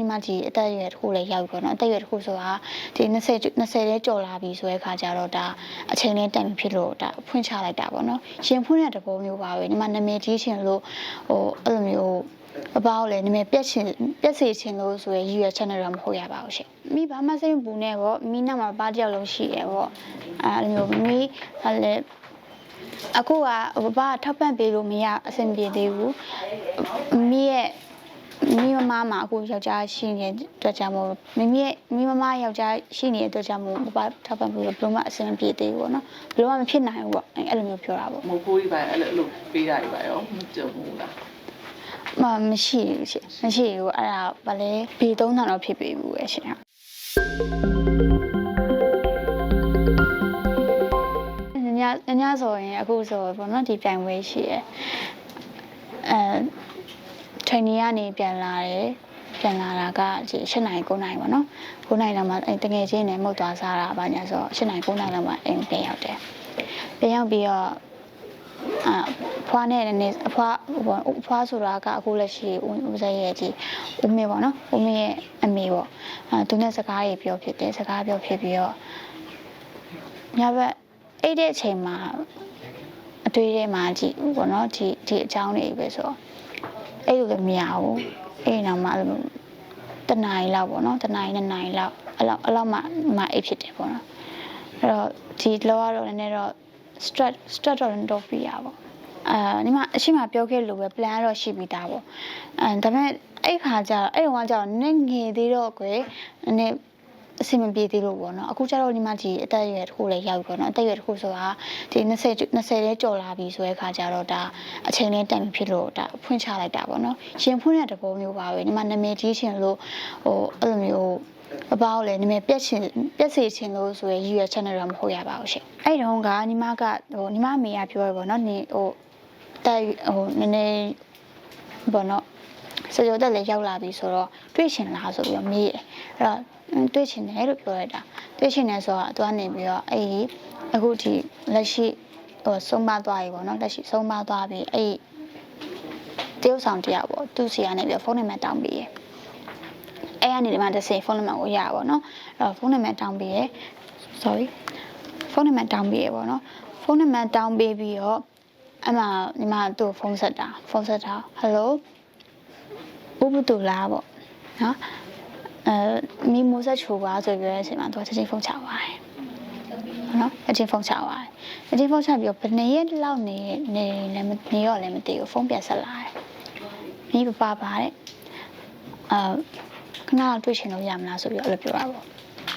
ဒီမှာဒီအသက်အရွယ်တစ်ခုလည်းရောက်ပြီပေါ့နော်အသက်အရွယ်တစ်ခုဆိုတာဒီ20 20လေးကျော်လာပြီဆိုတဲ့ခါကျတော့ဒါအချိန်လေးတန်ပြီဖြစ်လို့ဒါဖွင့်ချလိုက်တာပေါ့နော်ရှင်ဖွင့်တဲ့တဘောမျိုးပါပဲဒီမှာနာမည်ကြီးချင်လို့ဟိုအဲ့လိုမျိုးအပေါင်းလည်းနာမည်ပြက်ချင်ပြက်စီချင်လို့ဆိုရရည်ရွယ် channel တော့မဟုတ်ရပါဘူးရှင်မိဘာမှစိတ်မပူနဲ့ပေါ့မိနောက်မှာပါတယောက်လုံးရှိရပေါ့အဲ့လိုမျိုးမိဟာလည်းအခုကဘဘထောက်ပံ့ပေးလို့မရအဆင်ပြေသေးဘူးမိရဲ့ မိမမမှာအခုယောက်ျားရှိနေတဲ့အတွက်ကြောင့်မို့မိမိရဲ့မိမမယောက်ျားရှိနေတဲ့အတွက်ကြောင့်မို့ဘဘထောက်ပံ့ပေးလို့ဘယ်လိုမှအဆင်မပြေသေးဘူးပေါ့နော်ဘယ်လိုမှမဖြစ်နိုင်ဘူးပေါ့အဲ့လိုမျိုးပြောတာပေါ့မဟုတ်ဘူးကြီးပါအဲ့လိုအဲ့လိုပေးတာကြီးပါရောမကြုံဘူးလားမမရှိဘူးရှင်မရှိဘူးအဲ့ဒါဗာလဲဘေသုံးထန်တော့ဖြစ်ပေဘူးပဲရှင်ညညညဆိုရင်အခုဆိုပေါ့နော်ဒီပြိုင်ပွဲရှိရယ်အဲ training ကနေပြန်လာတယ်ပြန်လာတာကဒီ8နိုင်9နိုင်ပေါ့နော်9နိုင်လောက်မှအဲတကယ်ချင်းနဲ့မှုတ်သွားစားတာဗာညာဆို8နိုင်9နိုင်လောက်မှအိမ်ပြန်ရောက်တယ်ပြန်ရောက်ပြီးတော့အာဖွားနဲ့နည်းနည်းအဖွားဟိုအဖွားဆိုတာကအခုလက်ရှိဦးဦးစိရဲ့ဒီဦးမေပေါ့နော်ဦးမေရဲ့အမေပေါ့အဲသူနဲ့စကားတွေပြောဖြစ်တယ်စကားပြောဖြစ်ပြီးတော့ညဘက်အိတ်တဲ့အချိန်မှာအတွေ့ထဲမှာကြည့်ပေါ့နော်ဒီဒီအကြောင်းတွေပဲဆိုတော့ အဲ့လိုလည်းမရဘူးအဲ့နောက်မှအဲ့လိုတနားရီလောက်ပေါ့နော်တနားရီနှစ်နာရီလောက်အဲ့လောက်အဲ့လောက်မှမှအိပ်ဖြစ်တယ်ပေါ့နော်အဲ့တော့ဒီလောကတော့နည်းနည်းတော့ stress stress တော့တော့ပြရပါအာဒီမှာအရှိမပြောခဲ့လို့ပဲ plan တော့ရှိပြီးသားပေါ့အဲဒါပေမဲ့အဲ့ခါကျတော့အဲ့တုန်းကကျတော့နည်းငယ်သေးတော့ကွယ်နည်း အဆင်မပြေသေးလို့ပေါ့နော်အခုကျတော့ဒီမှာဒီအသက်အရွယ်တစ်ခုလည်းရောက်ပြီပေါ့နော်အသက်အရွယ်တစ်ခုဆိုတာဒီ20 20လေးကျော်လာပြီဆိုတဲ့ခါကျတော့ဒါအချိန်လေးတန်ပြီဖြစ်လို့ဒါဖွင့်ချလိုက်တာပေါ့နော်ရှင်ဖွင့်တဲ့တဘောမျိုးပါပဲဒီမှာနာမည်ကြီးချင်လို့ဟိုအဲ့လိုမျိုးအပေါင်းလည်းနာမည်ပြက်ချင်ပြက်စီချင်လို့ဆိုရရည်ရွယ် channel တော့မဟုတ်ရပါဘူးရှင်အဲ့တုန်းကညီမကဟိုညီမအမေကပြောရပေါ့နော်နေဟိုတိုက်ဟိုနည်းနည်းဘောနော် စကြောတက်လည်းရောက်လာပြီဆိုတော့တွေ့ချင်လားဆိုပြီးတော့မေးတယ်အဲ့တော့တွေ့ချင်တယ်လို့ပြောရတာတွေ့ချင်တယ်ဆိုတော့သူကနေပြီးတော့အဲ့ဒီအခုဒီလက်ရှိဟိုဆုံးမသွားပြီပေါ့နော်လက်ရှိဆုံးမသွားပြီအဲ့ဒီတရုတ်ဆောင်တရားပေါ့သူစီကနေပြီးဖုန်းနံပါတ်တောင်းပြီးရအဲ့ကနေဒီမှာတစ်စိဖုန်းနံပါတ်ကိုရပါပေါ့နော်အဲ့တော့ဖုန်းနံပါတ်တောင်းပြီးရ sorry ဖုန်းနံပါတ်တောင်းပေးရပေါ့နော်ဖုန်းနံပါတ်တောင်းပေးပြီးတော့အမှညီမသူ့ဖုန်းဆက်တာဖုန်းဆက်တာ hello ဥပဒူလားပေါ့နော်အဲမိမိုးဆက်ချိုပါဆိုပြီးတော့အချိန်မှာသူကချက်ချင်းဖုန်းချသွားတယ်နော်အချင်းဖုန်းချသွားတယ်အချင်းဖုန်းချပြီးတော့ဘယ်နှစ်ရက်လောက်နေနေလည်းမနေရောလည်းမသိဘူးဖုန်းပြန်ဆက်လာတယ်မိပပပါတဲ့အာခဏတွေ့ချင်လို့ရမလားဆိုပြီးတော့အဲ့လိုပြောတာပေါ့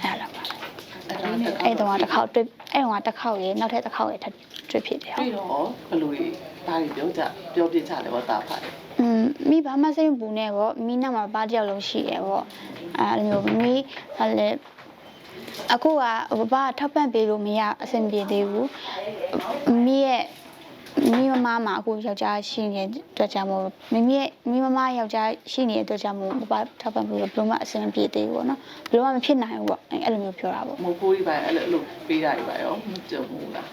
အဲ့ဒါပါအဲ့တော့တစ်ခေါက်တွေ့အဲ့တော့တစ်ခေါက်ရေနောက်ထပ်တစ်ခေါက်ရေထပ်တွေ့ဖြစ်တယ်ဟုတ်တွေ့တော့ဘယ်လိုကြီးဒါတွေပြောကြပြောပြကြတယ်ဗောတာဖာတယ်อืม မိဘာမှစိတ်မပူနဲ့ပေါ့မိနောက်မှာပါတယောက်လုံးရှိတယ်ပေါ့အဲ့လိုမျိုးမိဟာလေအခုကဘဘထောက်ပံ့ပေးလို့မရအဆင်ပြေသေးဘူးမိရဲ့မိမမမှာအခုယောက်ျားရှိနေတဲ့အတွက်ကြောင့်မို့မိမိရဲ့မိမမယောက်ျားရှိနေတဲ့အတွက်ကြောင့်မို့ဘဘထောက်ပံ့ပေးလို့ဘယ်လိုမှအဆင်မပြေသေးဘူးပေါ့နော်ဘယ်လိုမှမဖြစ်နိုင်ဘူးပေါ့အဲ့လိုမျိုးပြောတာပေါ့မဟုတ်ဘူးကြီးပါအဲ့လိုအဲ့လိုပေးတာကြီးပါရောမကြုံဘူးလား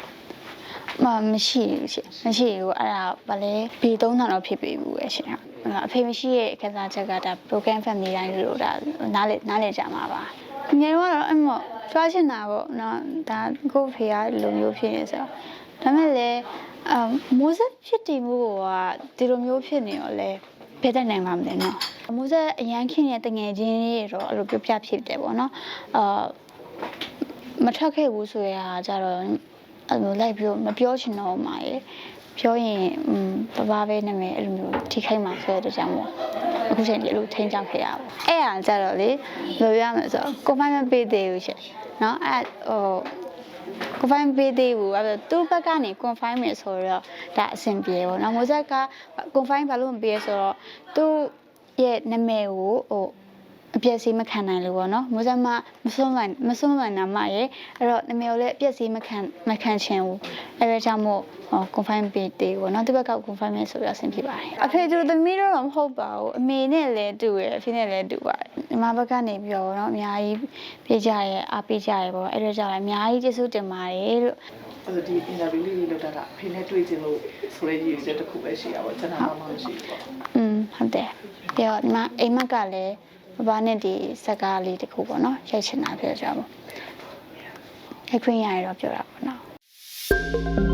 မမရှိဘူးရှင်မရှိဘူးအဲ့ဒါဗာလဲဘေသုံးထန်တော့ဖြစ်ပေဘူးပဲရှင်ဟာ အဖေမရှိရဲ့အခက်အခဲချက်ကဒါ program family တိုင်းလို့ဒါနားလေနားလေကြမှာပါငယ်တော့အဲ့မော့ကြွားချင်တာပေါ့နော်ဒါကိုယ့်ဖေကလိုမျိုးဖြစ်နေဆိုတော့ဒါမဲ့လေအမိုးဆက်ဖြစ်တည်မှုကဒီလိုမျိုးဖြစ်နေတော့လေဘယ်တတ်နိုင်မှာမလဲနော်အမိုးဆက်အရန်ခင်းရဲ့တငယ်ချင်းတွေတော့အဲ့လိုပြပြဖြစ်တယ်ပေါ့နော်အာမထွက်ခဲ့ဘူးဆိုရတာကြတော့အဲ့လိုလိုက်ပြီးတော့မပြောချင်တော့မှရေ ပြောရင်ဘဘာပဲနာမည်အဲ့လိုမျိုးထိခိုက်မှာဆိုတဲ့ကြောင့်မို့အခုချိန်ဒီလိုထိန်းချောက်ခဲ့ရပါဘူးအဲ့ဟာကြတော့လေဘယ်လိုရမလဲဆိုတော့ကိုဖိုင်မပေးသေးဘူးရှင်နော်အဲ့ဟို confirm ပေးသေးဘူးအဲ့တော့သူ့ဘက်ကနေ confirm မယ်ဆိုတော့ဒါအဆင်ပြေပေါ့နော်မိုးဆက်က confirm ဘာလို့မပေးရဆိုတော့သူ့ရဲ့နာမည်ကိုဟို အပြည့်စီမခံနိုင်လို့ပေါ့နော်မိုးဆက်မမဆုံးနိုင်မဆုံးနိုင်နာမရဲ့အဲ့တော့နာမည်ကိုလည်းအပြည့်စီမခံမခံချင်ဘူးအဲ့ဒါကြောင့်မို့ဟို confine ပေးသေးပေါ့နော်ဒီဘက်က confine မယ်ဆိုပြီးအဆင်ပြေပါတယ်အဖေသူသမီးတော့မဟုတ်ပါဘူးအမေနဲ့လည်းတူရယ်အဖေနဲ့လည်းတူပါတယ်ဒီမှာဘက်ကနေပြောပေါ့နော်အများကြီးပြေးကြရဲအားပေးကြရဲပေါ့အဲ့ဒါကြောင့်လည်းအများကြီးကျေးဇူးတင်ပါတယ်လို့အဲ့ဒါဒီ interview လေးလေးလောက်တာကအဖေနဲ့တွေ့ချင်လို့ဆိုရရည်ချက်တစ်ခုပဲရှိရပါဘောကျွန်တော်မှမရှိဘူးပေါ့อืมဟုတ်တယ်ပြီးတော့ဒီမှာအိမ်မက်ကလည်း ဘဘနဲ့ဒီစကားလေးတစ်ခုပေါ့နော်ရိုက်ချင်တာပြောကြပါရိုက်ခွင့်ရရတော့ပြောတာပေါ့နော်